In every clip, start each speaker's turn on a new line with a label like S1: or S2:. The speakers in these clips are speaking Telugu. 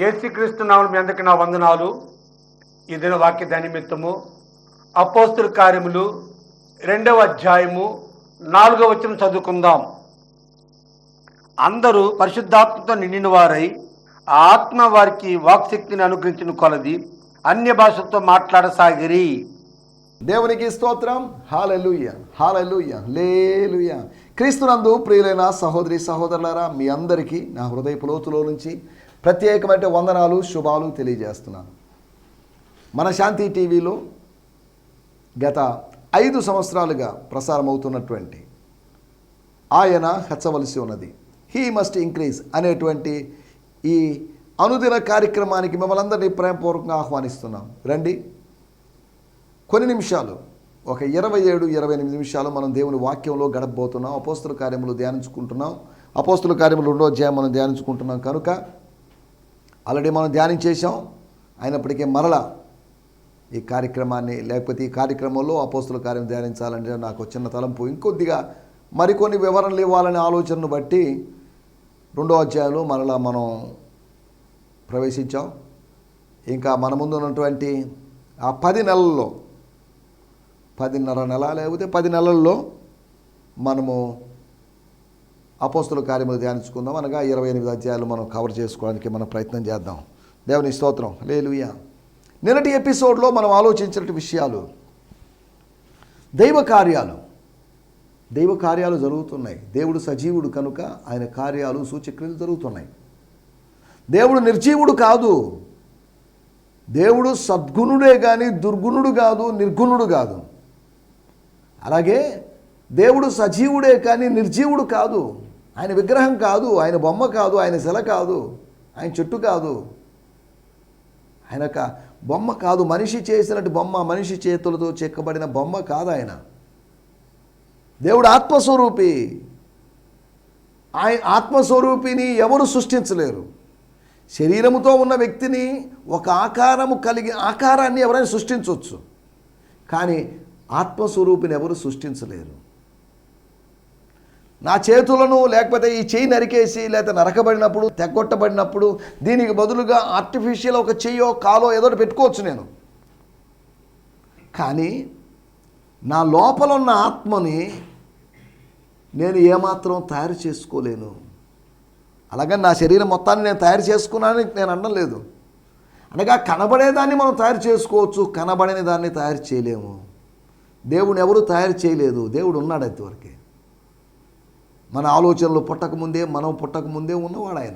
S1: యేసుక్రీస్తు నామం మీ అందరికీ నా వందనాలు? ఈ దిన వాక్య ధనిమిత్తము అపోస్తుల కార్యములు రెండవ అధ్యాయము నాలుగవ వచ్చిన చదువుకుందాం. అందరూ పరిశుద్ధాత్మతో నిండిన వారై ఆ ఆత్మ వారికి వాక్శక్తిని అనుగ్రహించిన కొలది అన్య భాషతో మాట్లాడసాగిరి.
S2: దేవునికి స్తోత్రం. హాలెలుయ హాలెలుయ లేలుయ. క్రీస్తునందు ప్రియులైన సహోదరి సహోదరులారా మీ అందరికీ నా హృదయపు లోతులో నుంచి ప్రత్యేకమైన వందనాలు శుభాలు తెలియజేస్తున్నాను. మన శాంతి టీవీలో గత ఐదు సంవత్సరాలుగా ప్రసారమవుతున్నటువంటి ఆయన హెచ్చవలసి ఉన్నది. హీ మస్ట్ ఇంక్రీజ్ అనేటువంటి ఈ అనుదిన కార్యక్రమానికి మిమ్మల్ని అందరినీ ప్రేమపూర్వకంగా ఆహ్వానిస్తున్నాం. రండి. కొన్ని నిమిషాలు ఒక ఇరవై ఏడు ఇరవై ఎనిమిది నిమిషాలు మనం దేవుని వాక్యంలో గడపబోతున్నాం. అపోస్తుల కార్యములు ధ్యానించుకుంటున్నాం. అపోస్తుల కార్యములు రెండో అధ్యాయం మనం ధ్యానించుకుంటున్నాం. కనుక ఆల్రెడీ మనం ధ్యానం చేశాం. అయినప్పటికీ మరలా ఈ కార్యక్రమాన్ని లేకపోతే ఈ కార్యక్రమంలో అపోస్తుల కార్యం ధ్యానించాలంటే నాకు చిన్న తలంపు. ఇంకొద్దిగా మరికొన్ని వివరణలు ఇవ్వాలనే ఆలోచనను బట్టి రెండో అధ్యాయంలో మరలా మనం ప్రవేశించాం. ఇంకా మన ముందు ఉన్నటువంటి ఆ పది నెలల్లో పదిన్నర నెల లేకపోతే పది నెలల్లో మనము అపోస్తుల కార్యములు ధ్యానించుకుందాం. అనగా ఇరవై ఎనిమిది అధ్యాయాలు మనం కవర్ చేసుకోవడానికి మనం ప్రయత్నం చేద్దాం. దేవుని స్తోత్రం. లేలుయ నిన్నటి ఎపిసోడ్లో మనం ఆలోచించిన విషయాలు దైవ కార్యాలు. దైవ కార్యాలు జరుగుతున్నాయి. దేవుడు సజీవుడు కనుక ఆయన కార్యాలు సూచక్రియలు జరుగుతున్నాయి. దేవుడు నిర్జీవుడు కాదు. దేవుడు సద్గుణుడే కానీ దుర్గుణుడు కాదు నిర్గుణుడు కాదు. అలాగే దేవుడు సజీవుడే కానీ నిర్జీవుడు కాదు. ఆయన విగ్రహం కాదు ఆయన బొమ్మ కాదు ఆయన శిల కాదు ఆయన చెట్టు కాదు. ఆయన ఒక బొమ్మ కాదు మనిషి చేసినట్టు బొమ్మ మనిషి చేతులతో చెక్కబడిన బొమ్మ కాదు ఆయన. దేవుడు ఆత్మస్వరూపి. ఆయన ఆత్మస్వరూపిని ఎవరు సృష్టించలేరు. శరీరముతో ఉన్న వ్యక్తిని ఒక ఆకారము కలిగి ఆకారాన్ని ఎవరైనా సృష్టించవచ్చు. కానీ ఆత్మస్వరూపిని ఎవరు సృష్టించలేరు. నా చేతులను లేకపోతే ఈ చేయి నరికేసి లేకపోతే నరకబడినప్పుడు తెగొట్టబడినప్పుడు దీనికి బదులుగా ఆర్టిఫిషియల్ ఒక చెయ్యో కాలో ఏదో ఒకటి పెట్టుకోవచ్చు నేను. కానీ నా లోపల ఉన్న ఆత్మని నేను ఏమాత్రం తయారు చేసుకోలేను. అలాగే నా శరీరం మొత్తాన్ని నేను తయారు చేసుకున్నానని నేను అనడం లేదు. అనగా కనబడేదాన్ని మనం తయారు చేసుకోవచ్చు కనబడని దాన్ని తయారు చేయలేము. దేవుడు ఎవరు తయారు చేయలేదు. దేవుడు ఉన్నాడు అంతవరకే మన ఆలోచనలు పుట్టకముందే మనం పుట్టకముందే ఉన్నవాడు ఆయన.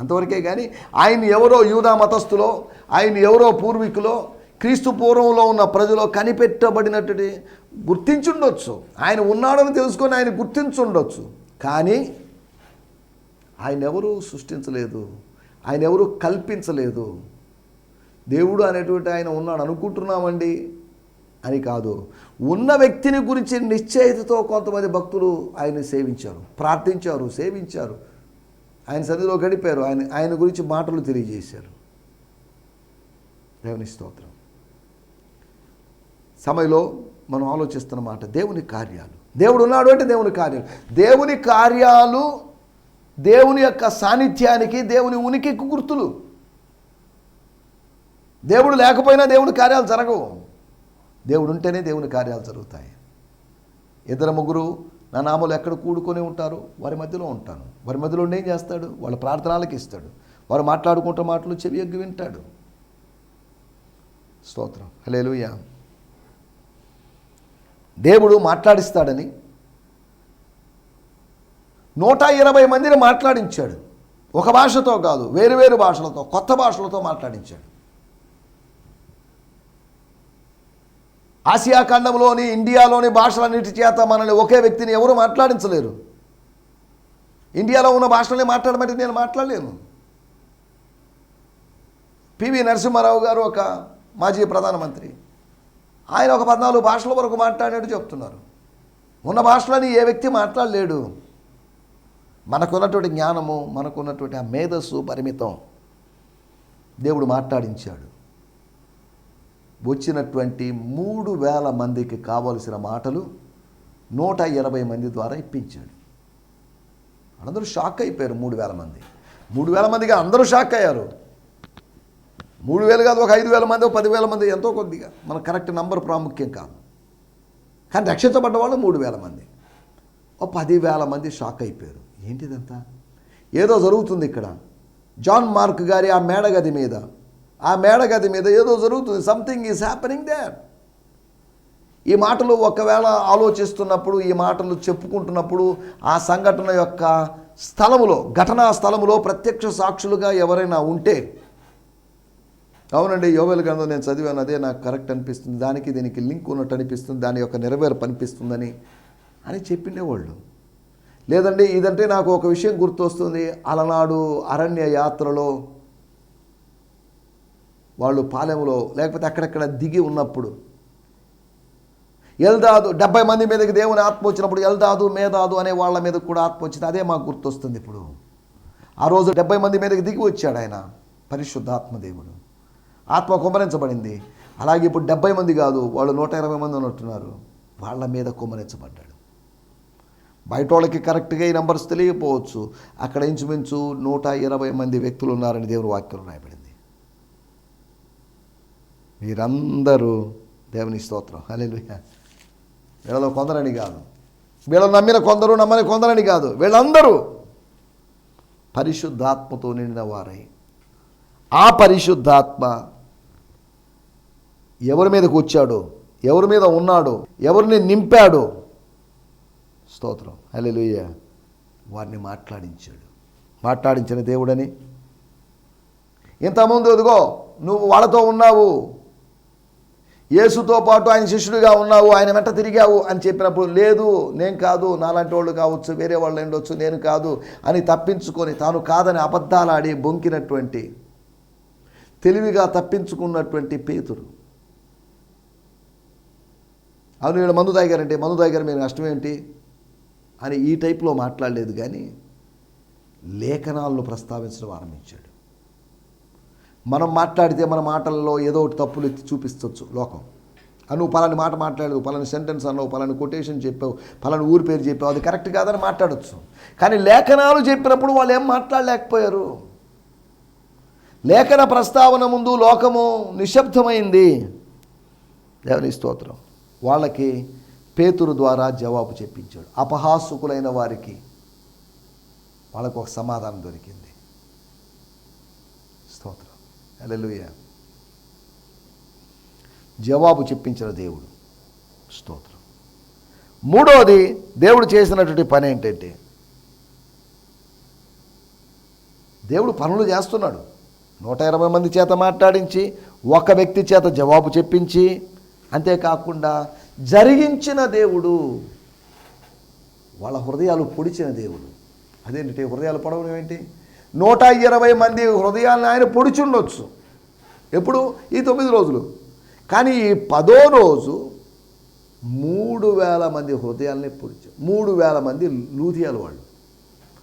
S2: అంతవరకే కానీ ఆయన ఎవరో యూదా మతస్థులో ఆయన ఎవరో పూర్వీకులో క్రీస్తు పూర్వంలో ఉన్న ప్రజలో కనిపెట్టబడినటువంటి గుర్తించుండొచ్చు. ఆయన ఉన్నాడని తెలుసుకొని ఆయన గుర్తించుండొచ్చు. కానీ ఆయన ఎవరు సృష్టించలేదు. ఆయన ఎవరు కల్పించలేదు. దేవుడు అనేటువంటి ఆయన ఉన్నాడు అనుకుంటున్నామండి అని కాదు. ఉన్న వ్యక్తిని గురించి నిశ్చయితతో కొంతమంది భక్తులు ఆయన్ని సేవించారు ప్రార్థించారు సేవించారు. ఆయన సన్నిధిలో గడిపారు. ఆయన ఆయన గురించి మాటలు తెలియజేశారు. దేవుని స్తోత్రం. సమయంలో మనం ఆలోచిస్తున్న మాట దేవుని కార్యాలు. దేవుడు ఉన్నాడు అంటే దేవుని కార్యాలు. దేవుని కార్యాలు దేవుని యొక్క సాన్నిధ్యానికి దేవుని ఉనికికి గుర్తులు. దేవుడు లేకపోయినా దేవుని కార్యాలు జరగవు. దేవుడు ఉంటేనే దేవుని కార్యాలు జరుగుతాయి. ఇద్దరు ముగ్గురు నా నామలు ఎక్కడ కూడుకొని ఉంటారు వారి మధ్యలో ఉంటాను. వారి మధ్యలో ఉండి ఏం చేస్తాడు? వాళ్ళ ప్రార్థనలకు ఇస్తాడు. వారు మాట్లాడుకుంటున్న మాటలు చెవి ఎగ్గి వింటాడు. స్తోత్రం. హలేలుయ్యా దేవుడు మాట్లాడిస్తాడని నూట ఇరవై మందిని మాట్లాడించాడు. ఒక భాషతో కాదు వేరు వేరు భాషలతో కొత్త భాషలతో మాట్లాడించాడు. ఆసియా ఖండంలోని ఇండియాలోని భాషలన్నిటి చేత మనల్ని ఒకే వ్యక్తిని ఎవరు మాట్లాడించలేరు. ఇండియాలో ఉన్న భాషలనే మాట్లాడమంటే నేను మాట్లాడలేను. పివి నరసింహారావు గారు ఒక మాజీ ప్రధానమంత్రి. ఆయన ఒక పద్నాలుగు భాషల వరకు మాట్లాడాడు చెప్తున్నారు. ఉన్న భాషలని ఏ వ్యక్తి మాట్లాడలేడు. మనకున్నటువంటి జ్ఞానము మనకున్నటువంటి ఆ మేధస్సు పరిమితం దేవుడు మాట్లాడించాడు. వచ్చినటువంటి మూడు వేల మందికి కావలసిన మాటలు నూట ఇరవై మంది ద్వారా ఇప్పించాడు. అందరూ షాక్ అయిపోయారు మూడు వేల మంది. మూడు వేల మందిగా అందరూ షాక్ అయ్యారు. మూడు వేలు కాదు ఒక ఐదు వేల మంది ఒక పదివేల మంది ఎంతో కొద్దిగా. మన కరెక్ట్ నంబర్ ప్రాముఖ్యం కాదు. కానీ రక్షించబడ్డ వాళ్ళు మూడు వేల మంది. ఓ పదివేల మంది షాక్ అయిపోయారు. ఏంటిదంతా? ఏదో జరుగుతుంది ఇక్కడ. జాన్ మార్క్ గారి ఆ మేడగది మీద ఆ మేడగది మీద ఏదో జరుగుతుంది. సంథింగ్ ఈజ్ హ్యాపెనింగ్ దేర్ ఈ మాటలు ఒకవేళ ఆలోచిస్తున్నప్పుడు ఈ మాటలు చెప్పుకుంటున్నప్పుడు ఆ సంఘటన యొక్క స్థలములో ఘటనా స్థలములో ప్రత్యక్ష సాక్షులుగా ఎవరైనా ఉంటే అవునండి యోవేల గ్రంథం నేను చదివాను అదే నాకు కరెక్ట్ అనిపిస్తుంది. దానికి దీనికి లింక్ ఉన్నట్టు అనిపిస్తుంది. దాని యొక్క నెరవేర్పు అనిపిస్తుందని అని చెప్పిండేవాళ్ళు. లేదండి ఇదంటే నాకు ఒక విషయం గుర్తొస్తుంది. అలనాడు అరణ్య యాత్రలో వాళ్ళు పాలెంలో లేకపోతే అక్కడక్కడ దిగి ఉన్నప్పుడు. ఎల్దాదు డెబ్బై మంది మీదకి దేవుని ఆత్మ వచ్చినప్పుడు ఎల్దాదు మేదాదు అనే వాళ్ళ మీద కూడా ఆత్మ వచ్చింది. అదే మాకు గుర్తొస్తుంది ఇప్పుడు. ఆ రోజు డెబ్బై మంది మీదకి దిగి వచ్చాడు ఆయన పరిశుద్ధాత్మ దేవుడు. ఆత్మ కుమరించబడింది. అలాగే ఇప్పుడు డెబ్బై మంది కాదు వాళ్ళు నూట ఇరవై మంది ఉన్నట్టున్నారు. వాళ్ళ మీద కుమరించబడ్డాడు. బయట వాళ్ళకి కరెక్ట్గా ఈ నెంబర్స్ తెలియకపోవచ్చు. అక్కడ ఇంచుమించు నూట ఇరవై మంది వ్యక్తులు ఉన్నారని దేవుడు వాక్యం రాయబడింది. మీరందరూ దేవుని స్తోత్రం. హల్లెలూయా. వీళ్ళలో కొందరని కాదు. వీళ్ళని నమ్మిన కొందరు నమ్మని కొందరని కాదు. వీళ్ళందరూ పరిశుద్ధాత్మతో నిండిన వారై. ఆ పరిశుద్ధాత్మ ఎవరి మీదకు వచ్చాడు ఎవరి మీద ఉన్నాడు ఎవరిని నింపాడు స్తోత్రం. హల్లెలూయ. వారిని మాట్లాడించాడు. మాట్లాడించిన దేవుడని. ఇంతకుముందు ఎదుగో నువ్వు వాళ్ళతో ఉన్నావు. యేసుతో పాటు ఆయన శిష్యుడిగా ఉన్నావు ఆయన వెంట తిరిగావు అని చెప్పినప్పుడు లేదు నేను కాదు నాలాంటి వాళ్ళు కావచ్చు వేరే వాళ్ళు ఉండొచ్చు నేను కాదు అని తప్పించుకొని తాను కాదని అబద్ధాలాడి బొంకినటువంటి తెలివిగా తప్పించుకున్నటువంటి పేతుడు అవును వీళ్ళు మందు తాగారంటే మందు తాగారు మీరు నష్టం ఏంటి? అని ఈ టైప్లో మాట్లాడలేదు కానీ లేఖనాలను ప్రస్తావించడం ఆరంభించాడు. మనం మాట్లాడితే మన మాటల్లో ఏదో ఒకటి తప్పులు ఎత్తి చూపించవచ్చు లోకం. అను పలాని మాట మాట్లాడదు పలాని సెంటెన్స్ అన్నావు పలాని కొటేషన్ చెప్పావు పలాని ఊరి పేరు చెప్పావు అది కరెక్ట్ కాదని మాట్లాడచ్చు. కానీ లేఖనాలు చెప్పినప్పుడు వాళ్ళు ఏం మాట్లాడలేకపోయారు? లేఖన ప్రస్తావన ముందు లోకము నిశ్శబ్దమైంది. దేవుని స్తోత్రం. వాళ్ళకి పేతురు ద్వారా జవాబు చెప్పించాడు. అపహాసుకులైన వారికి వాళ్ళకు ఒక సమాధానం దొరికింది. అలెలుయ జవాబు చెప్పించిన దేవుడు. స్తోత్రం. మూడవది దేవుడు చేసినటువంటి పని ఏంటంటే దేవుడు పనులు చేస్తున్నాడు. నూట ఇరవై మంది చేత మాట్లాడించి ఒక వ్యక్తి చేత జవాబు చెప్పించి అంతేకాకుండా జరిగించిన దేవుడు వాళ్ళ హృదయాలు పొడిచిన దేవుడు. అదేంటి? హృదయాలు పొడవడం ఏంటి? నూట ఇరవై మంది హృదయాలను ఆయన పొడిచుండొచ్చు. ఎప్పుడు? ఈ తొమ్మిది రోజులు. కానీ ఈ పదో రోజు మూడు వేల మంది హృదయాలని పొడిచారు మూడు వేల మంది లూథియాలు వాళ్ళు.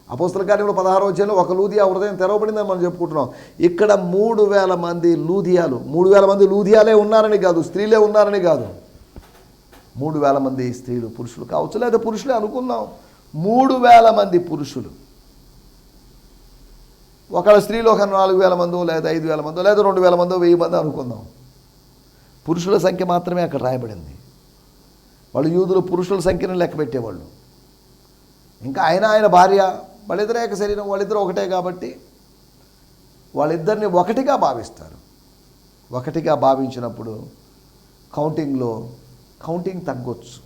S2: అపోస్తల కార్యంలో పదహారు వచ్చేలో ఒక లూదియా హృదయం తెరవబడిందని మనం చెప్పుకుంటున్నాం. ఇక్కడ మూడు వేల మంది లూథియాలు మూడు వేల మంది లూథియాలే ఉన్నారని కాదు స్త్రీలే ఉన్నారని కాదు. మూడు వేల మంది స్త్రీలు పురుషులు కావచ్చు లేదా పురుషులే అనుకుందాం. మూడు వేల మంది పురుషులు. ఒకళ్ళ స్త్రీలు ఒక నాలుగు వేల మందో లేదా ఐదు వేల మందో లేదా రెండు వేల మందో వెయ్యి మంది అనుకుందాం. పురుషుల సంఖ్య మాత్రమే అక్కడ రాయబడింది. వాళ్ళు యూదులు పురుషుల సంఖ్యను లెక్క పెట్టేవాళ్ళు. ఇంకా ఆయన ఆయన భార్య వాళ్ళిద్దరే ఏక శరీరం వాళ్ళిద్దరూ ఒకటే కాబట్టి వాళ్ళిద్దరిని ఒకటిగా భావిస్తారు. ఒకటిగా భావించినప్పుడు కౌంటింగ్లో కౌంటింగ్ తగ్గొచ్చు.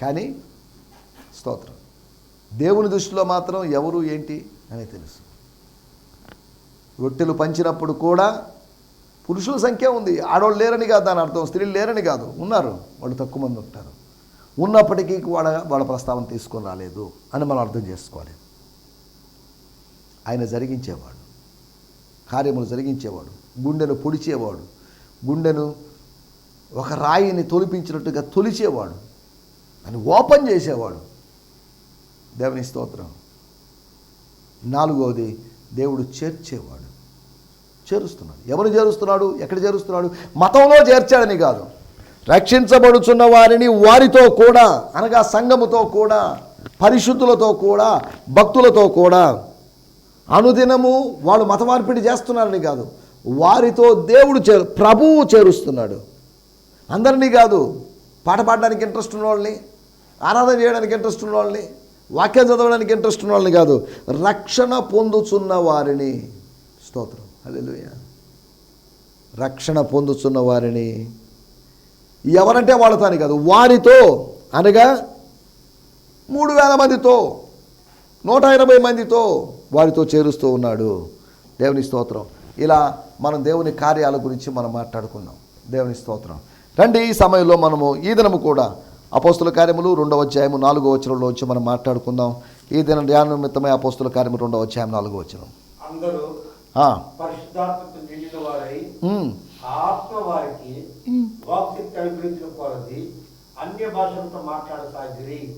S2: కానీ స్తోత్రం. దేవుని దృష్టిలో మాత్రం ఎవరు ఏంటి అని తెలుసు. రొట్టెలు పంచినప్పుడు కూడా పురుషుల సంఖ్య ఉంది. ఆడవాళ్ళు లేరని కాదు దాని అర్థం. స్త్రీలు లేరని కాదు. ఉన్నారు. వాళ్ళు తక్కువ మంది ఉంటారు. ఉన్నప్పటికీ వాళ్ళ వాళ్ళ ప్రస్తావన తీసుకొని రాలేదు అని మనం అర్థం చేసుకోవాలి. ఆయన జరిగించేవాడు. కార్యములు జరిగించేవాడు. గుండెను పొడిచేవాడు. గుండెను ఒక రాయిని తొలిపించినట్టుగా తొలిచేవాడు. అని ఓపెన్ చేసేవాడు. దేవుని స్తోత్రం. నాలుగవది దేవుడు చేర్చేవాడు. చేరుస్తున్నాడు. ఎవరు చేరుస్తున్నాడు? ఎక్కడ చేరుస్తున్నాడు? మతంలో చేర్చాడని కాదు. రక్షించబడుచున్న వారిని వారితో కూడా అనగా సంఘముతో కూడా పరిశుద్ధులతో కూడా భక్తులతో కూడా అనుదినము వాళ్ళు మత మార్పిడి చేస్తున్నారని కాదు. వారితో దేవుడు చేరు ప్రభువు చేరుస్తున్నాడు. అందరినీ కాదు పాట పాడడానికి ఇంట్రెస్ట్ ఉన్న వాళ్ళని ఆరాధన చేయడానికి ఇంట్రెస్ట్ ఉన్న వాళ్ళని వాక్యం చదవడానికి ఇంట్రెస్ట్ ఉన్న వాళ్ళని కాదు రక్షణ పొందుచున్న వారిని. స్తోత్రం. హల్లెలూయా. రక్షణ పొందుతున్న వారిని. ఎవరంటే వాళ్ళతో కాదు వారితో అనగా మూడు వేల మందితో నూట ఇరవై మందితో వారితో చేరుస్తూ ఉన్నాడు దేవుని స్తోత్రం. ఇలా మనం దేవుని కార్యాల గురించి మనం మాట్లాడుకుందాం దేవుని స్తోత్రం. రండి ఈ సమయంలో మనము ఈ దినము కూడా అపోస్తుల కార్యములు రెండవ అధ్యాయము నాలుగో వచనంలో వచ్చి మనం మాట్లాడుకుందాం. ఈ దిన ధ్యాన నిమిత్తమై అపోస్తుల కార్యము రెండవ అధ్యాయం నాలుగో వచనం.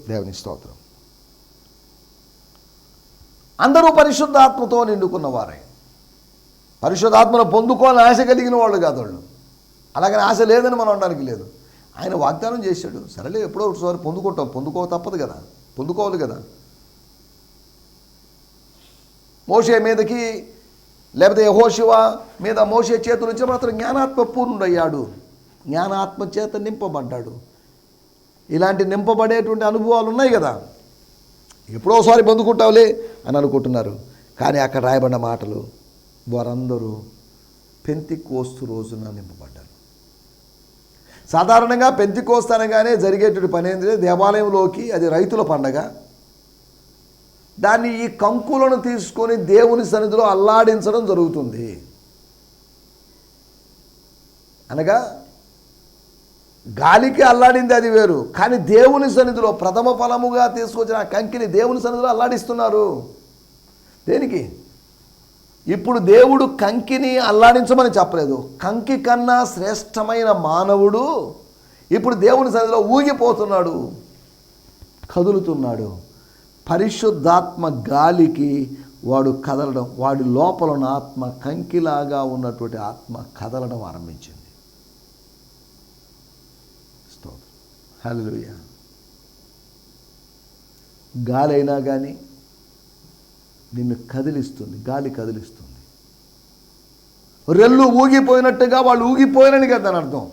S2: దేవుని స్తోత్రం. అందరూ పరిశుద్ధాత్మతో నిండుకున్న వారే. పరిశుద్ధాత్మను పొందుకోవాలని ఆశ కలిగిన వాళ్ళు కాదు వాళ్ళు. అలాగని ఆశ లేదని మనం అనడానికి లేదు. ఆయన వాగ్దానం చేశాడు. సరేలే ఎప్పుడో ఒకసారి పొందుకుంటాం. పొందుకో తప్పదు కదా. పొందుకోవాలి కదా. మోషే మీదకి లేకపోతే యహోశివ మీద మోషే చేతులు నుంచి అతను జ్ఞానాత్మ పూర్ణుడయ్యాడు. జ్ఞానాత్మ చేత నింపబడ్డాడు. ఇలాంటి నింపబడేటువంటి అనుభవాలు ఉన్నాయి కదా. ఎప్పుడో ఒకసారి పొందుకుంటావులే అని అనుకుంటున్నారు. కానీ అక్కడ రాయబడిన మాటలు వారందరూ పెంతి కోస్తు రోజున నింపబడ్డారు. సాధారణంగా పెంతి కోస్తానగానే జరిగేటువంటి పని ఏంటంటే దేవాలయంలోకి అది రైతుల పండగ. దాన్ని ఈ కంకులను తీసుకొని దేవుని సన్నిధిలో అల్లాడించడం జరుగుతుంది. అనగా గాలికి అల్లాడింది అది వేరు కానీ దేవుని సన్నిధిలో ప్రథమ ఫలముగా తీసుకొచ్చిన కంకిని దేవుని సన్నిధిలో అల్లాడిస్తున్నారు. దేనికి? ఇప్పుడు దేవుడు కంకిని అల్లాడించమని చెప్పలేదు. కంకి కన్నా శ్రేష్టమైన మానవుడు ఇప్పుడు దేవుని సన్నిధిలో ఊగిపోతున్నాడు. కదులుతున్నాడు. పరిశుద్ధాత్మ గాలికి వాడు కదలడం వాడి లోపల ఉన్న ఆత్మ కంకిలాగా ఉన్నటువంటి ఆత్మ కదలడం ఆరంభించింది. స్తోత్రం. హల్లెలూయా. గాలి అయినా కానీ నిన్ను కదిలిస్తుంది గాలి కదిలిస్తుంది. రెల్లు ఊగిపోయినట్టుగా వాళ్ళు ఊగిపోయినని కదా దాని అర్థం.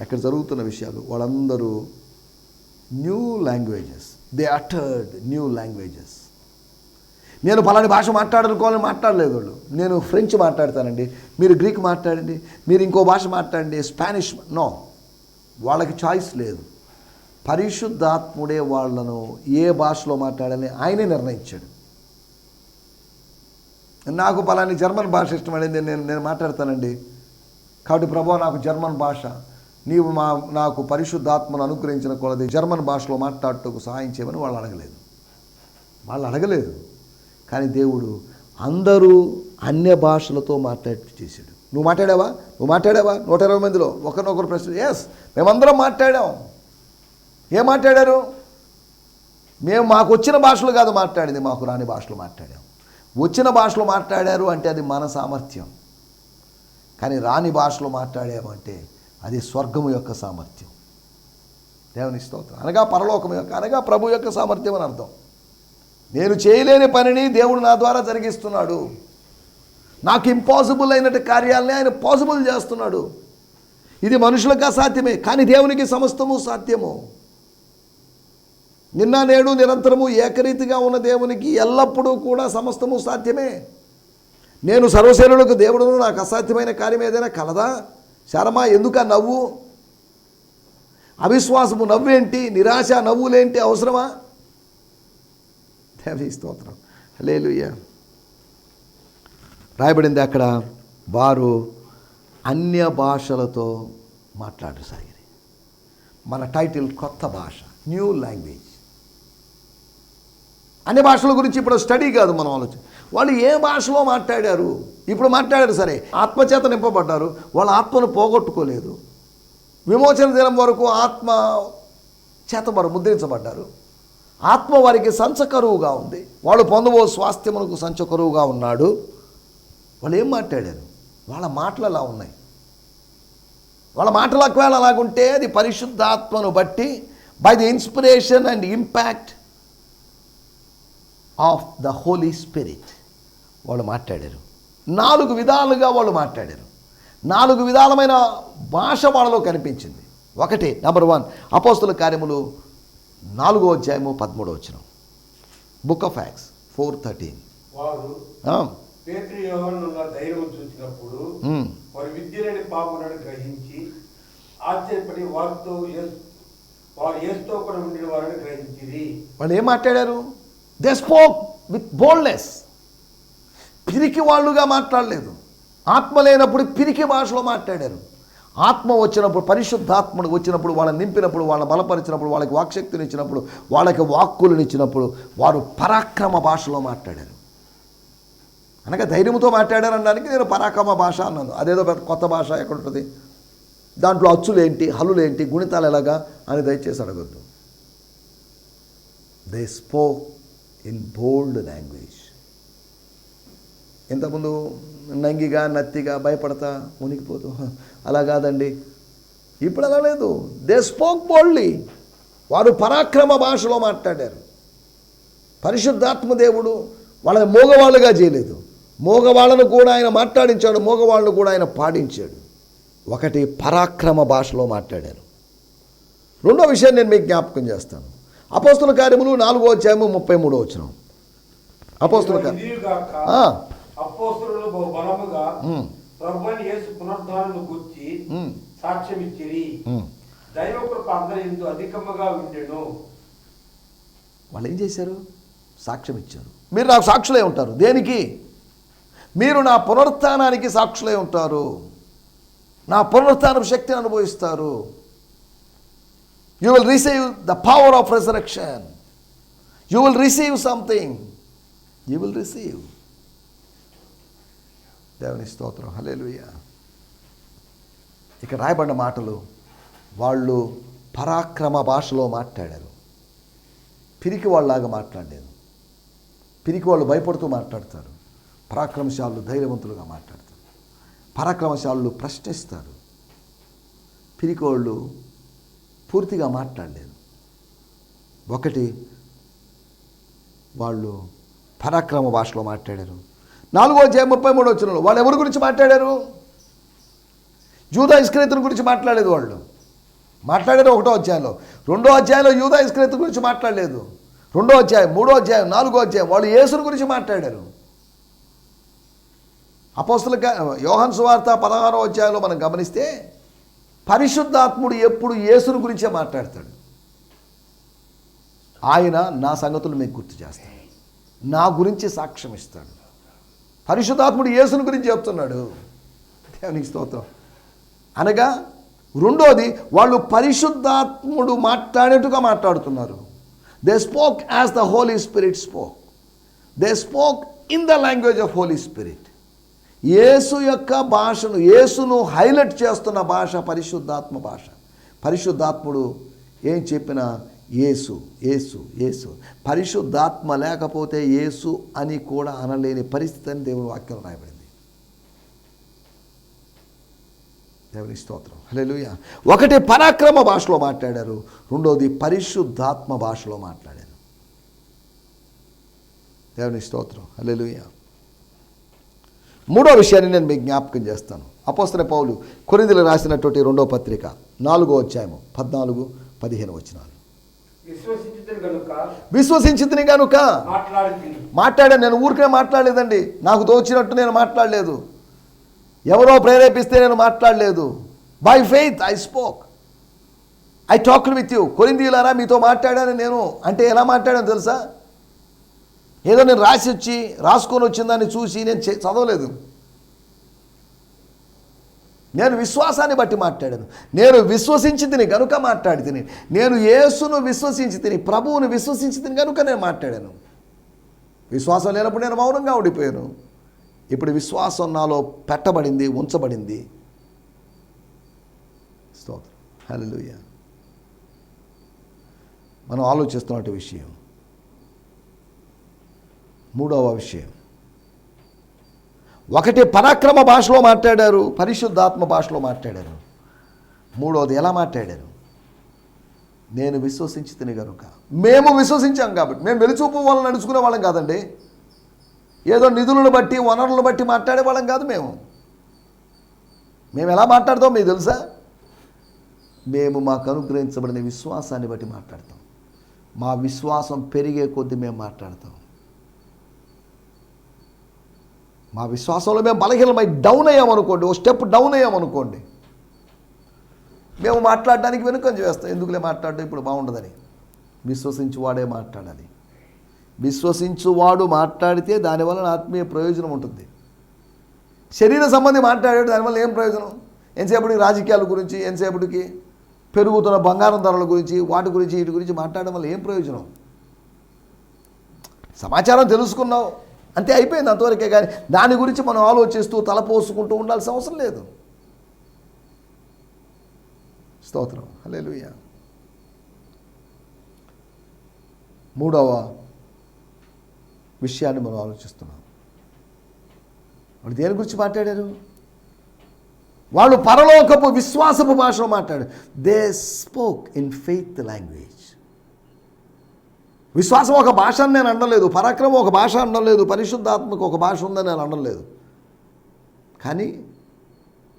S2: ఎక్కడ జరుగుతున్న విషయాలు వాళ్ళందరూ new languages. They uttered new languages నేను పలాని భాష మాట్లాడాలనుకోవాలని మాట్లాడలేదు వాళ్ళు. నేను ఫ్రెంచ్ మాట్లాడతానండి మీరు గ్రీక్ మాట్లాడండి మీరు ఇంకో భాష మాట్లాడండి స్పానిష్ నో. వాళ్ళకి చాయిస్ లేదు. పరిశుద్ధాత్ముడే వాళ్ళను ఏ భాషలో మాట్లాడాలని ఆయనే నిర్ణయించాడు. నాకు పలాని జర్మన్ భాష ఇష్టమైంది నేను నేను మాట్లాడతానండి. కాబట్టి ప్రభు నాకు జర్మన్ భాష నీవు మా నాకు పరిశుద్ధాత్మను అనుగ్రహించిన కొలది జర్మన్ భాషలో మాట్లాడటకు సహాయం చేయమని వాళ్ళు అడగలేదు. వాళ్ళు అడగలేదు. కానీ దేవుడు అందరూ అన్య భాషలతో మాట్లాడి చేశాడు. నువ్వు మాట్లాడావా? నువ్వు మాట్లాడావా? నూట ఇరవై మందిలో ఒకరినొకరు ప్రశ్న ఎస్ మేమందరం మాట్లాడాం. ఏం మాట్లాడారు? మేము మాకు వచ్చిన భాషలు కాదు మాట్లాడింది మాకు రాని భాషలు మాట్లాడాం వచ్చిన భాషలు మాట్లాడారు అంటే అది మన సామర్థ్యం. కానీ రాని భాషలు మాట్లాడామంటే అది స్వర్గము యొక్క సామర్థ్యం. దేవుని స్తోత్రం. అనగా పరలోకం యొక్క అనగా ప్రభు యొక్క సామర్థ్యం అని అర్థం. నేను చేయలేని పనిని దేవుడు నా ద్వారా జరిగిస్తున్నాడు. నాకు ఇంపాసిబుల్ అయినట్టు కార్యాలని ఆయన పాసిబుల్ చేస్తున్నాడు. ఇది మనుషులకు అసాధ్యమే కానీ దేవునికి సమస్తము సాధ్యము. నిన్న నేడు నిరంతరము ఏకరీతిగా ఉన్న దేవునికి ఎల్లప్పుడూ కూడా సమస్తము సాధ్యమే. నేను సర్వశైలులకు దేవుడును నాకు అసాధ్యమైన కార్యం ఏదైనా కలదా? శరమా ఎందుక నవ్వు? అవిశ్వాసము నవ్వేంటి? నిరాశ నవ్వులేంటి? అవసరమా? దేవి స్తోత్రం. లేలుయ్య రాయబడింది అక్కడ వారు అన్య భాషలతో మాట్లాడసాగిరి. మన టైటిల్ కొత్త భాష న్యూ లాంగ్వేజ్. అన్ని భాషల గురించి ఇప్పుడు స్టడీ కాదు మనం ఆలోచన. వాళ్ళు ఏ భాషలో మాట్లాడారు? ఇప్పుడు మాట్లాడారు సరే ఆత్మచేత నింపబడ్డారు వాళ్ళ ఆత్మను పోగొట్టుకోలేదు. విమోచన దినం వరకు ఆత్మ చేత వారు ముద్రించబడ్డారు. ఆత్మ వారికి సంచకరువుగా ఉంది. వాళ్ళు పొందబో స్వాస్థ్యమునకు సంచకరువుగా ఉన్నాడు. వాళ్ళు ఏం మాట్లాడారు? వాళ్ళ మాటలు అలా ఉన్నాయి. వాళ్ళ మాటలు ఒకవేళ అలాగుంటే అది పరిశుద్ధాత్మను బట్టి by the inspiration and impact of the holy spirit. వాళ్ళు మాట్లాడారు. నాలుగు విధాలుగా వాళ్ళు మాట్లాడారు. నాలుగు విధాలమైన భాష వాళ్ళలో కనిపించింది. ఒకటి నెంబర్ వన్ అపోస్తుల కార్యములు నాలుగో అధ్యాయము పదమూడో వచ్చిన book of acts four thirteen
S1: వారు పేతృ యోహన్నుల ధైర్యం చూసినప్పుడు వారి విద్యలేని పాపములను గ్రహించి ఆశ్చర్యపడి వారితో యేసు- వారు ఏసుతో కూడా ఉండిన వారిని గ్రహించిరి.
S2: వాళ్ళు ఏం మాట్లాడారు? దే స్పోక్ విత్ బోల్డ్నెస్ పిరికి వాళ్ళుగా మాట్లాడలేదు. ఆత్మ లేనప్పుడు పిరికి భాషలో మాట్లాడారు. ఆత్మ వచ్చినప్పుడు పరిశుద్ధాత్మడు వచ్చినప్పుడు వాళ్ళని నింపినప్పుడు వాళ్ళని బలపరిచినప్పుడు వాళ్ళకి వాక్శక్తిని ఇచ్చినప్పుడు వాళ్ళకి వాక్కులను ఇచ్చినప్పుడు వారు పరాక్రమ భాషలో మాట్లాడారు. అనగా ధైర్యంతో మాట్లాడారు అనడానికి నేను పరాక్రమ భాష అన్నాను. అదేదో కొత్త భాష ఎక్కడ ఉంటుంది. దాంట్లో అచ్చులేంటి హల్లులేంటి గుణితాలు ఎలాగా అని దయచేసి అడగద్దు. They spoke in bold language ఇంతకుముందు నంగిగా నత్తిగా భయపడతా మునిగిపోతూ. అలా కాదండి. ఇప్పుడు అలా లేదు. దే స్పోక్ బోల్డ్లీ వారు పరాక్రమ భాషలో మాట్లాడారు. పరిశుద్ధాత్మ దేవుడు వాళ్ళని మోగవాళ్ళుగా చేయలేదు. మోగవాళ్ళను కూడా ఆయన మాట్లాడించాడు. మోగవాళ్ళను కూడా ఆయన పాడించాడు. ఒకటి పరాక్రమ భాషలో మాట్లాడారు. రెండో విషయం నేను మీకు జ్ఞాపకం చేస్తాను. అపోస్తుల కార్యములు నాలుగో అధ్యాయము ముప్పై మూడో వచ్చిన అపోస్తుల కార్యం
S1: యేసు గుర్చి. సాక్ష్యం ఇచ్చిరి. దైవ కృప అధికముగా ఉండెను.
S2: వాళ్ళు ఏం చేశారు? సాక్ష్యం ఇచ్చారు మీరు నాకు సాక్షులే ఉంటారు. దేనికి? మీరు నా పునరుత్థానానికి సాక్షులే ఉంటారు. నా పునరుత్థానం శక్తిని అనుభవిస్తారు. You will receive the power of resurrection you will receive something you will receive దేవుని స్తోత్రం. హల్లెలూయా ఇక్కడ రాయబడిన మాటలు వాళ్ళు పరాక్రమ భాషలో మాట్లాడారు. పిరికి వాళ్ళలాగా మాట్లాడలేదు. పిరికి వాళ్ళు భయపడుతూ మాట్లాడతారు. పరాక్రమశాలు ధైర్యవంతులుగా మాట్లాడతారు. పరాక్రమశాలు ప్రశ్నిస్తారు. పిరికి వాళ్ళు పూర్తిగా మాట్లాడలేదు. ఒకటి వాళ్ళు పరాక్రమ భాషలో మాట్లాడారు. నాలుగో అధ్యాయం ముప్పై మూడు వచ్చిన వాళ్ళు ఎవరి గురించి మాట్లాడారు? యూదా ఇస్క్రేతుని గురించి మాట్లాడలేదు వాళ్ళు. మాట్లాడారు ఒకటో అధ్యాయంలో. రెండో అధ్యాయంలో యూదా ఇస్క్రేతు గురించి మాట్లాడలేదు. రెండో అధ్యాయం మూడో అధ్యాయం నాలుగో అధ్యాయం వాళ్ళు యేసుని గురించి మాట్లాడారు. అపోస్తుల యోహన్ సువార్త పదహారో అధ్యాయంలో మనం గమనిస్తే పరిశుద్ధాత్ముడు ఎప్పుడు యేసుని గురించే మాట్లాడతాడు. ఆయన నా సంగతులు మీకు గుర్తు చేస్తాడు. నా గురించి సాక్ష్యం ఇస్తాడు. పరిశుద్ధాత్ముడు యేసుని గురించి చెప్తున్నాడు. దేవునికి స్తోత్రం. అనగా రెండోది వాళ్ళు పరిశుద్ధాత్ముడు మాట్లాడేట్టుగా మాట్లాడుతున్నారు. They spoke as the holy spirit spoke they spoke in the language of holy spirit యేసు యొక్క భాషను యేసును హైలైట్ చేస్తున్న భాష పరిశుద్ధాత్మ భాష. పరిశుద్ధాత్ముడు ఏం చెప్పినా యేసు యేసు యేసు. పరిశుద్ధాత్మ లేకపోతే యేసు అని కూడా అనలేని పరిస్థితి అని దేవుని వాక్యం రాయబడింది. దేవుని స్తోత్రం. హల్లెలూయా. ఒకటి పరాక్రమ భాషలో మాట్లాడారు రెండోది పరిశుద్ధాత్మ భాషలో మాట్లాడారు. దేవుని స్తోత్రం. హల్లెలూయా. మూడో విషయాన్ని నేను మీకు జ్ఞాపకం చేస్తాను. అపోస్తల పౌలు కొరిందులు రాసినటువంటి రెండో పత్రిక నాలుగో అధ్యాయము పద్నాలుగు పదిహేను
S1: కనుక
S2: విశ్వసించింది కనుక మాట్లాడాను నేను ఊరికే మాట్లాడలేదండి. నాకు తోచినట్టు నేను మాట్లాడలేదు. ఎవరో ప్రేరేపిస్తే నేను మాట్లాడలేదు. By faith I spoke I talked with you కొరిందీలారా మీతో మాట్లాడాను నేను. అంటే ఎలా మాట్లాడాను తెలుసా? ఏదో నేను రాసి వచ్చి రాసుకొని వచ్చిందాన్ని చూసి నేను చే- చదవలేదు. నేను విశ్వాసాన్ని బట్టి మాట్లాడాను. నేను విశ్వసించి తిని కనుక మాట్లాడి తిని నేను యేసును విశ్వసించి తిని ప్రభువును విశ్వసించి తిని కనుక నేను మాట్లాడాను. విశ్వాసం లేనప్పుడు నేను మౌనంగా ఉండిపోయాను. ఇప్పుడు విశ్వాసం నాలో పెట్టబడింది ఉంచబడింది. స్తోత్రం. హలో మనం ఆలోచిస్తున్నట్టు విషయం మూడవ విషయం. ఒకటి పరాక్రమ భాషలో మాట్లాడారు పరిశుద్ధాత్మ భాషలో మాట్లాడారు. మూడవది ఎలా మాట్లాడారు? నేను విశ్వసించి తిని కనుక మేము విశ్వసించాం కాబట్టి. మేము వెలుచూపు వాళ్ళని నడుచుకునే వాళ్ళం కాదండి. ఏదో నిధులను బట్టి వనరులను బట్టి మాట్లాడే వాళ్ళం కాదు మేము. మేము ఎలా మాట్లాడతాం మీకు తెలుసా? మేము మాకు అనుగ్రహించబడిన విశ్వాసాన్ని బట్టి మాట్లాడతాం. మా విశ్వాసం పెరిగే కొద్దీ మేము మాట్లాడతాం. మా విశ్వాసంలో మేము బలహీనమై డౌన్ అయ్యామనుకోండి ఓ స్టెప్ డౌన్ అయ్యామనుకోండి మేము మాట్లాడడానికి వెనుకంజ చేస్తాం ఎందుకులే మాట్లాడడం ఇప్పుడు బాగుండదని? విశ్వసించువాడే మాట్లాడాలి. విశ్వసించువాడు మాట్లాడితే దానివల్ల ఆత్మీయ ప్రయోజనం ఉంటుంది. శరీర సంబంధి మాట్లాడాడు దానివల్ల ఏం ప్రయోజనం? ఎంతసేపటికి రాజకీయాల గురించి ఎంతసేపటికి పెరుగుతున్న బంగారం ధరల గురించి వాటి గురించి వీటి గురించి మాట్లాడడం వల్ల ఏం ప్రయోజనం? సమాచారం తెలుసుకున్నావు అంతే అయిపోయింది అంతవరకే కానీ దాని గురించి మనం ఆలోచిస్తూ తలపోసుకుంటూ ఉండాల్సిన అవసరం లేదు. స్తోత్రం. హల్లెలూయా. మూడవ విషయాన్ని మనం ఆలోచిస్తున్నాం. వాడు దేని గురించి మాట్లాడారు? వాళ్ళు పరలోకపు విశ్వాసపు భాషలో మాట్లాడారు. They spoke in faith language విశ్వాసం ఒక భాష అని నేను అనలేదు పరాక్రమం ఒక భాష అనలేదు పరిశుద్ధాత్మకు ఒక భాష ఉందని నేను అనలేదు. కానీ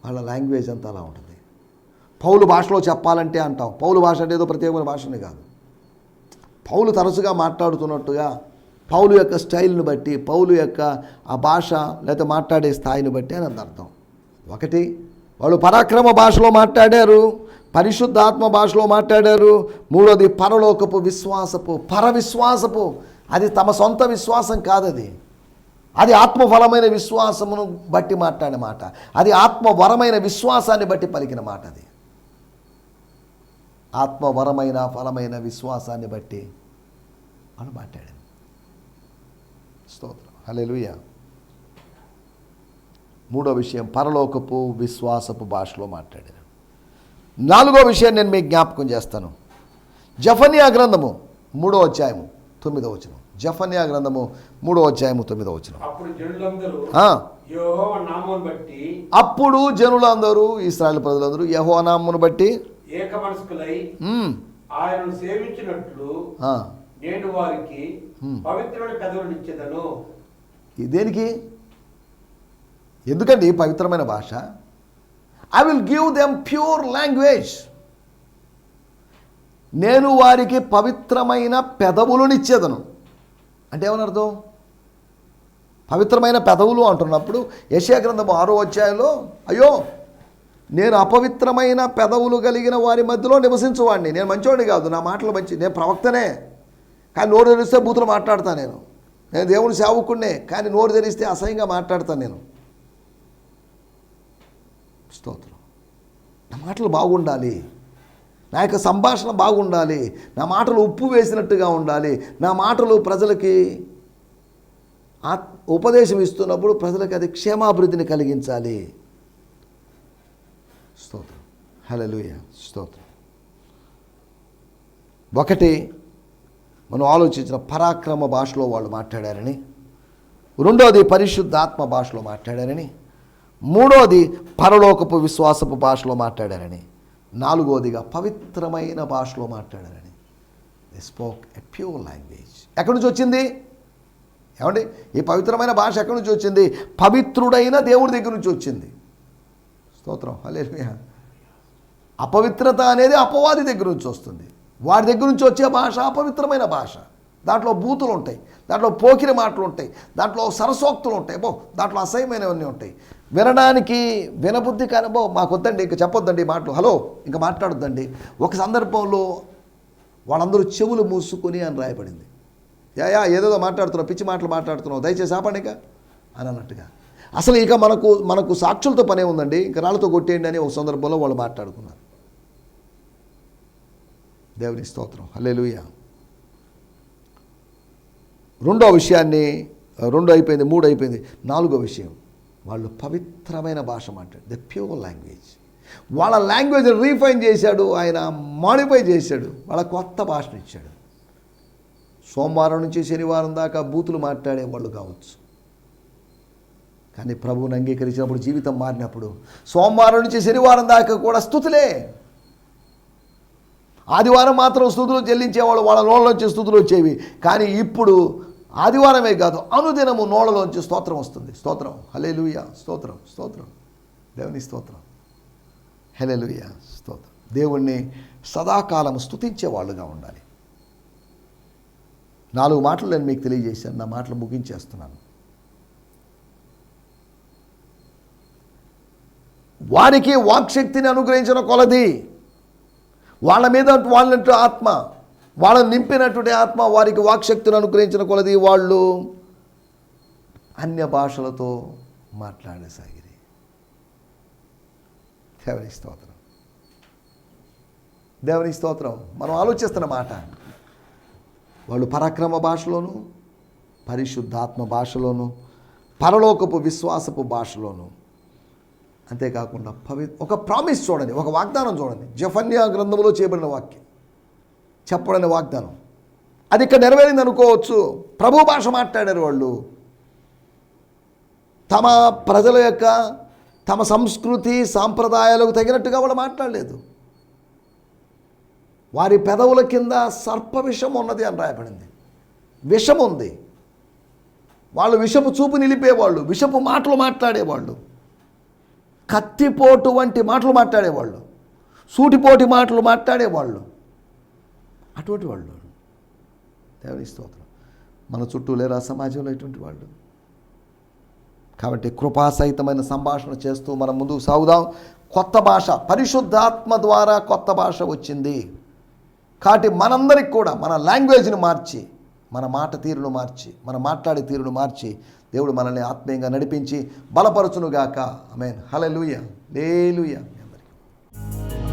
S2: వాళ్ళ లాంగ్వేజ్ అంతా అలా ఉంటుంది. పౌలు భాషలో చెప్పాలంటే అంటాం పౌలు భాష అంటే ఏదో ప్రత్యేకమైన భాషనే కాదు. పౌలు తరచుగా మాట్లాడుతున్నట్టుగా పౌలు యొక్క స్టైల్ని బట్టి పౌలు యొక్క ఆ భాష లేకపోతే మాట్లాడే స్థాయిని బట్టి అని అర్థం. ఒకటి వాళ్ళు పరాక్రమ భాషలో మాట్లాడారు. పరిశుద్ధాత్మ భాషలో మాట్లాడారు. మూడోది పరలోకపు విశ్వాసపు పరవిశ్వాసపు. అది తమ సొంత విశ్వాసం కాదది. అది ఆత్మఫలమైన విశ్వాసమును బట్టి మాట్లాడిన మాట. అది ఆత్మవరమైన విశ్వాసాన్ని బట్టి పలికిన మాట అది. ఆత్మవరమైన ఫలమైన విశ్వాసాన్ని బట్టి అని మాట్లాడాను స్తోత్రం. హల్లెలూయ. మూడో విషయం పరలోకపు విశ్వాసపు భాషలో మాట్లాడాను నాలుగో విషయం నేను మీకు జ్ఞాపకం చేస్తాను. జఫన్యా గ్రంథము మూడో అధ్యాయము తొమ్మిదో వచనం. జఫన్యా గ్రంథము మూడో అధ్యాయము తొమ్మిదో వచనం.
S1: అప్పుడు జనులందరూ బట్టి
S2: ఇస్రాయల్ ప్రజలందరూ యహోనామును బట్టి
S1: ఏక మనస్కులై
S2: మ్,
S1: ఆయనను సేవించినట్లు
S2: ఆ,
S1: నేను వారికి. పవిత్రుడి పెదవులు ఇచ్చేదను
S2: ఇది దేనికి? ఎందుకండి పవిత్రమైన భాష? I will give them pure language నేను వారికి పవిత్రమైన పెదవులనిచ్చేదను. అంటే ఏమని అర్థం పవిత్రమైన పెదవులు అంటున్నప్పుడు యశా గ్రంథము ఆరో అధ్యాయంలో అయ్యో నేను అపవిత్రమైన పెదవులు కలిగిన వారి మధ్యలో నివసించువాడిని. నేను మంచివాడిని కాదు నా మాటలు మంచి నేను ప్రవక్తనే. కానీ నోరు తెరిస్తే బూతులు మాట్లాడతాను నేను. నేను దేవుని సేవకుడినే కానీ నోరు తెరిస్తే అసహ్యంగా మాట్లాడతాను నేను. స్తోత్రం. నా మాటలు బాగుండాలి. నా యొక్క సంభాషణ బాగుండాలి. నా మాటలు ఉప్పు వేసినట్టుగా ఉండాలి. నా మాటలు ప్రజలకి ఉపదేశం ఇస్తున్నప్పుడు ప్రజలకు అది క్షేమాభివృద్ధిని కలిగించాలి. స్తోత్రం. హలలుయ స్తోత్రం. ఒకటి మనం ఆలోచించిన పరాక్రమ భాషలో వాళ్ళు మాట్లాడారని రెండోది పరిశుద్ధాత్మ భాషలో మాట్లాడారని మూడోది పరలోకపు విశ్వాసపు భాషలో మాట్లాడారని. నాలుగోదిగా పవిత్రమైన భాషలో మాట్లాడారని. They spoke a pure language ఎక్కడి నుంచి వచ్చింది? ఏమండి? ఈ పవిత్రమైన భాష ఎక్కడి నుంచి వచ్చింది? పవిత్రుడైన దేవుడి దగ్గర నుంచి వచ్చింది. స్తోత్రం. హల్లెలూయా. అపవిత్రత అనేది అపవాది దగ్గర నుంచి వస్తుంది. వాడి దగ్గర నుంచి వచ్చే భాష అపవిత్రమైన భాష. దాంట్లో బూతులు ఉంటాయి. దాంట్లో పోకిరి మాటలు ఉంటాయి. దాంట్లో సరసోక్తులు ఉంటాయి. బో దాంట్లో అసహ్యమైనవన్నీ ఉంటాయి. వినడానికి వినబుద్ధి కనుభవం మాకొద్దండి మాకు వద్దండి ఇంకా చెప్పొద్దండి మాటలు. హలో ఇంకా మాట్లాడొద్దండి. ఒక సందర్భంలో వాళ్ళందరూ చెవులు మూసుకొని అని రాయబడింది. యా యా ఏదేదో మాట్లాడుతున్నావు పిచ్చి మాటలు మాట్లాడుతున్నావు దయచేసి ఆపండి ఇక అని అన్నట్టుగా. అసలు ఇక మనకు మనకు సాక్షులతో పనే ఉందండి. ఇంకా రాళ్ళతో కొట్టేయండి అని ఒక సందర్భంలో వాళ్ళు మాట్లాడుకున్నారు. దేవుని స్తోత్రం. హల్లెలూయా. రెండో విషయాన్ని రెండు అయిపోయింది మూడు అయిపోయింది. నాలుగో విషయం. వాళ్ళు పవిత్రమైన భాష మాట్లాడు ద ప్యూర్ లాంగ్వేజ్ వాళ్ళ లాంగ్వేజ్ రీఫైన్ చేశాడు ఆయన మాడిఫై చేశాడు. వాళ్ళ కొత్త భాషను ఇచ్చాడు. సోమవారం నుంచి శనివారం దాకా బూతులు మాట్లాడే వాళ్ళు కావచ్చు. కానీ ప్రభువుని అంగీకరించినప్పుడు జీవితం మారినప్పుడు సోమవారం నుంచి శనివారం దాకా కూడా స్థుతులే. ఆదివారం మాత్రం స్థుతులు చెల్లించేవాళ్ళు వాళ్ళ నోళ్ళలోంచి స్థుతులు వచ్చేవి. కానీ ఇప్పుడు ఆదివారమే కాదు అనుదినము నోళ్ళలోంచి స్తోత్రం వస్తుంది. స్తోత్రం. హలేలుయ స్తోత్రం. స్తోత్రం. దేవుని స్తోత్రం. హలేలుయ స్తోత్రం. దేవుణ్ణి సదాకాలం స్తుతించే వాళ్ళుగా ఉండాలి. నాలుగు మాటలు నేను మీకు తెలియజేశాను. నా మాటలు ముగించేస్తున్నాను. వారికి వాక్శక్తిని అనుగ్రహించిన కొలది. వాళ్ళ మీద వాళ్ళంటూ ఆత్మ. వాళ్ళని నింపినటువంటి ఆత్మ వారికి వాక్శక్తిని అనుగ్రహించిన కొలది వాళ్ళు అన్య భాషలతో మాట్లాడసాగిరి. దేవుని స్తోత్రం. దేవుని స్తోత్రం. మనం ఆలోచిస్తున్న మాట. వాళ్ళు పరాక్రమ భాషలోను పరిశుద్ధాత్మ భాషలోను పరలోకపు విశ్వాసపు భాషలోను. అంతేకాకుండా పవి ఒక ప్రామిస్ చూడండి ఒక వాగ్దానం చూడండి. జఫన్యా గ్రంథంలో చేయబడిన వాక్యం. చెప్పడని వాగ్దానం. అది ఇక్కడ నెరవేరింది అనుకోవచ్చు. ప్రభు భాష మాట్లాడారు వాళ్ళు. తమ ప్రజల యొక్క తమ సంస్కృతి సాంప్రదాయాలకు తగినట్టుగా వాళ్ళు మాట్లాడలేదు. వారి పెదవుల కింద సర్ప విషం ఉన్నది అని రాయబడింది. విషం ఉంది. వాళ్ళు విషపు చూపు నిలిపేవాళ్ళు విషపు మాటలు మాట్లాడేవాళ్ళు. కత్తిపోటు వంటి మాటలు మాట్లాడేవాళ్ళు. సూటిపోటి మాటలు మాట్లాడేవాళ్ళు. అటువంటి వాళ్ళు దేవుని స్తోత్రం. మన చుట్టూ లేరా సమాజంలో ఇటువంటి వాళ్ళు. కాబట్టి కృపాసహితమైన సంభాషణ చేస్తూ మనం ముందుకు సాగుదాం. కొత్త భాష పరిశుద్ధాత్మ ద్వారా కొత్త భాష వచ్చింది. కాబట్టి మనందరికి కూడా మన లాంగ్వేజ్ని మార్చి మన మాట తీరును మార్చి మన మాట్లాడే తీరును మార్చి దేవుడు మనల్ని ఆత్మీయంగా నడిపించి బలపరచునుగాక. మీన్ హలలుయ లేలుయ అందరికీ.